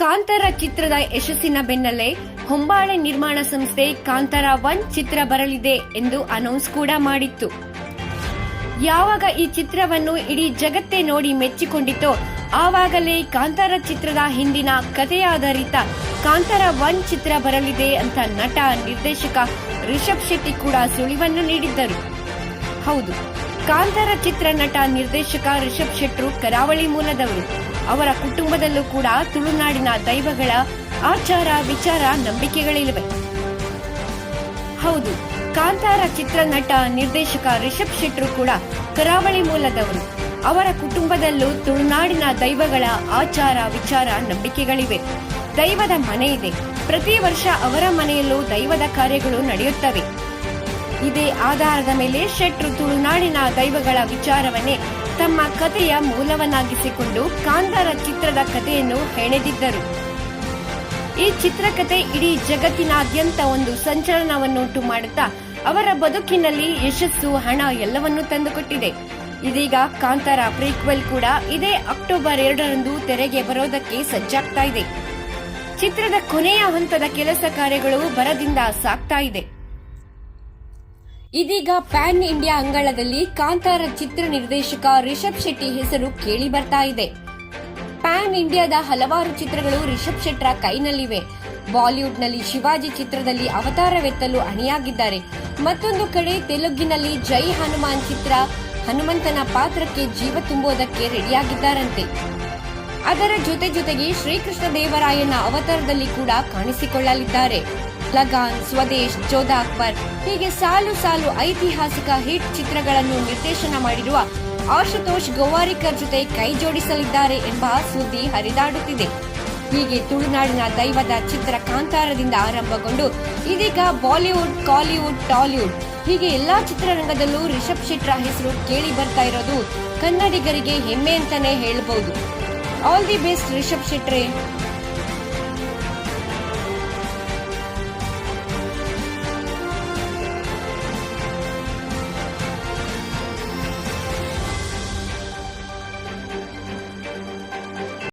ಕಾಂತಾರ ಚಿತ್ರದ ಯಶಸ್ಸಿನ ಬೆನ್ನಲ್ಲೇ ಹೊಂಬಾಳೆ ನಿರ್ಮಾಣ ಸಂಸ್ಥೆ ಕಾಂತಾರ ಒನ್ ಚಿತ್ರ ಬರಲಿದೆ ಎಂದು ಅನೌನ್ಸ್ ಕೂಡ ಮಾಡಿತ್ತು. ಯಾವಾಗ ಈ ಚಿತ್ರವನ್ನು ಇಡೀ ಜಗತ್ತೇ ನೋಡಿ ಮೆಚ್ಚಿಕೊಂಡಿತೋ ಆವಾಗಲೇ ಕಾಂತಾರ ಚಿತ್ರದ ಹಿಂದಿನ ಕಥೆಯಾಧಾರಿತ ಕಾಂತಾರ ಒನ್ ಚಿತ್ರ ಬರಲಿದೆ ಅಂತ ನಟ ನಿರ್ದೇಶಕ ರಿಷಬ್ ಶೆಟ್ಟಿ ಕೂಡ ಸುಳಿವನ್ನು ನೀಡಿದ್ದರು. ಹೌದು, ಕಾಂತಾರ ಚಿತ್ರ ನಟ ನಿರ್ದೇಶಕ ರಿಷಬ್ ಶೆಟ್ಟರು ಕರಾವಳಿ ಮೂಲದವರು. ಅವರ ಕುಟುಂಬದಲ್ಲೂ ಕೂಡ ತುಳುನಾಡಿನ ದೈವಗಳ ಆಚಾರ ವಿಚಾರ ನಂಬಿಕೆಗಳಿವೆ ಹೌದು, ಕಾಂತಾರ ಚಿತ್ರ ನಟ ನಿರ್ದೇಶಕ ರಿಷಬ್ ಶೆಟ್ರು ಕೂಡ ಕರಾವಳಿ ಮೂಲದವರು. ಅವರ ಕುಟುಂಬದಲ್ಲೂ ತುಳುನಾಡಿನ ದೈವಗಳ ಆಚಾರ ವಿಚಾರ ನಂಬಿಕೆಗಳಿವೆ. ದೈವದ ಮನೆ ಇದೆ. ಪ್ರತಿ ವರ್ಷ ಅವರ ಮನೆಯಲ್ಲೂ ದೈವದ ಕಾರ್ಯಗಳು ನಡೆಯುತ್ತವೆ. ಇದೇ ಆಧಾರದ ಮೇಲೆ ಶೆಟ್ರು ತುಳುನಾಡಿನ ದೈವಗಳ ವಿಚಾರವನ್ನೇ ತಮ್ಮ ಕಥೆಯ ಮೂಲವನ್ನಾಗಿಸಿಕೊಂಡು ಕಾಂತಾರ ಚಿತ್ರದ ಕಥೆಯನ್ನು ಹೆಣೆದಿದ್ದರು. ಈ ಚಿತ್ರಕಥೆ ಇಡೀ ಜಗತ್ತಿನಾದ್ಯಂತ ಒಂದು ಸಂಚಲನವನ್ನುಂಟು ಮಾಡುತ್ತಾ, ಅವರ ಬದುಕಿನಲ್ಲಿ ಯಶಸ್ಸು, ಹಣ ಎಲ್ಲವನ್ನೂ ತಂದುಕೊಟ್ಟಿದೆ. ಇದೀಗ ಕಾಂತಾರ ಪ್ರೀಕ್ವೆಲ್ ಕೂಡ ಇದೇ ಅಕ್ಟೋಬರ್ ಎರಡರಂದು ತೆರೆಗೆ ಬರೋದಕ್ಕೆ ಸಜ್ಜಾಗ್ತಾ ಇದೆ. ಚಿತ್ರದ ಕೊನೆಯ ಹಂತದ ಕೆಲಸ ಕಾರ್ಯಗಳು ಬರದಿಂದ ಸಾಗ್ತಾ ಇದೆ. ಇದೀಗ ಪ್ಯಾನ್ ಇಂಡಿಯಾ ಅಂಗಳದಲ್ಲಿ ಕಾಂತಾರ ಚಿತ್ರ ನಿರ್ದೇಶಕ ರಿಷಬ್ ಶೆಟ್ಟಿ ಹೆಸರು ಕೇಳಿ ಬರ್ತಾ ಇದೆ. ಪ್ಯಾನ್ ಇಂಡಿಯಾದ ಹಲವಾರು ಚಿತ್ರಗಳು ರಿಷಬ್ ಶೆಟ್ರ ಕೈನಲ್ಲಿವೆ. ಬಾಲಿವುಡ್ನಲ್ಲಿ ಶಿವಾಜಿ ಚಿತ್ರದಲ್ಲಿ ಅವತಾರವೆತ್ತಲು ಅಣಿಯಾಗಿದ್ದಾರೆ. ಮತ್ತೊಂದು ಕಡೆ ತೆಲುಗಿನಲ್ಲಿ ಜೈ ಹನುಮಾನ್ ಚಿತ್ರ ಹನುಮಂತನ ಪಾತ್ರಕ್ಕೆ ಜೀವ ತುಂಬುವುದಕ್ಕೆ ರೆಡಿಯಾಗಿದ್ದಾರಂತೆ. ಅದರ ಜೊತೆ ಜೊತೆಗೆ ಶ್ರೀಕೃಷ್ಣ ದೇವರಾಯನ ಅವತಾರದಲ್ಲಿ ಕೂಡ ಕಾಣಿಸಿಕೊಳ್ಳಲಿದ್ದಾರೆ. ಲಗಾನ್ ಸ್ವದೇಶ್ ಜೋಧಾ ಅಕ್ಬರ್ ಹೀಗೆ ಸಾಲು ಸಾಲು ಐತಿಹಾಸಿಕ ಹಿಟ್ ಚಿತ್ರಗಳನ್ನು ನಿರ್ದೇಶನ ಮಾಡಿರುವ ಆಶುತೋಷ್ ಗೋವಾರಿಕರ್ ಜೊತೆ ಕೈ ಜೋಡಿಸಲಿದ್ದಾರೆ ಎಂಬ ಸುದ್ದಿ ಹರಿದಾಡುತ್ತಿದೆ. ಹೀಗೆ ತುಳುನಾಡಿನ ದೈವದ ಚಿತ್ರ ಕಾಂತಾರದಿಂದ ಆರಂಭಗೊಂಡು ಇದೀಗ ಬಾಲಿವುಡ್, ಕಾಲಿವುಡ್, ಟಾಲಿವುಡ್ ಹೀಗೆ ಎಲ್ಲಾ ಚಿತ್ರರಂಗದಲ್ಲೂ ರಿಷಬ್ ಶೆಟ್ರ ಹೆಸರು ಕೇಳಿ ಬರ್ತಾ ಇರೋದು ಕನ್ನಡಿಗರಿಗೆ ಹೆಮ್ಮೆ ಅಂತಾನೆ ಹೇಳಬಹುದು ಆಲ್ ದಿ ಬೆಸ್ಟ್ ರಿಷಬ್ ಶೆಟ್ರೆ.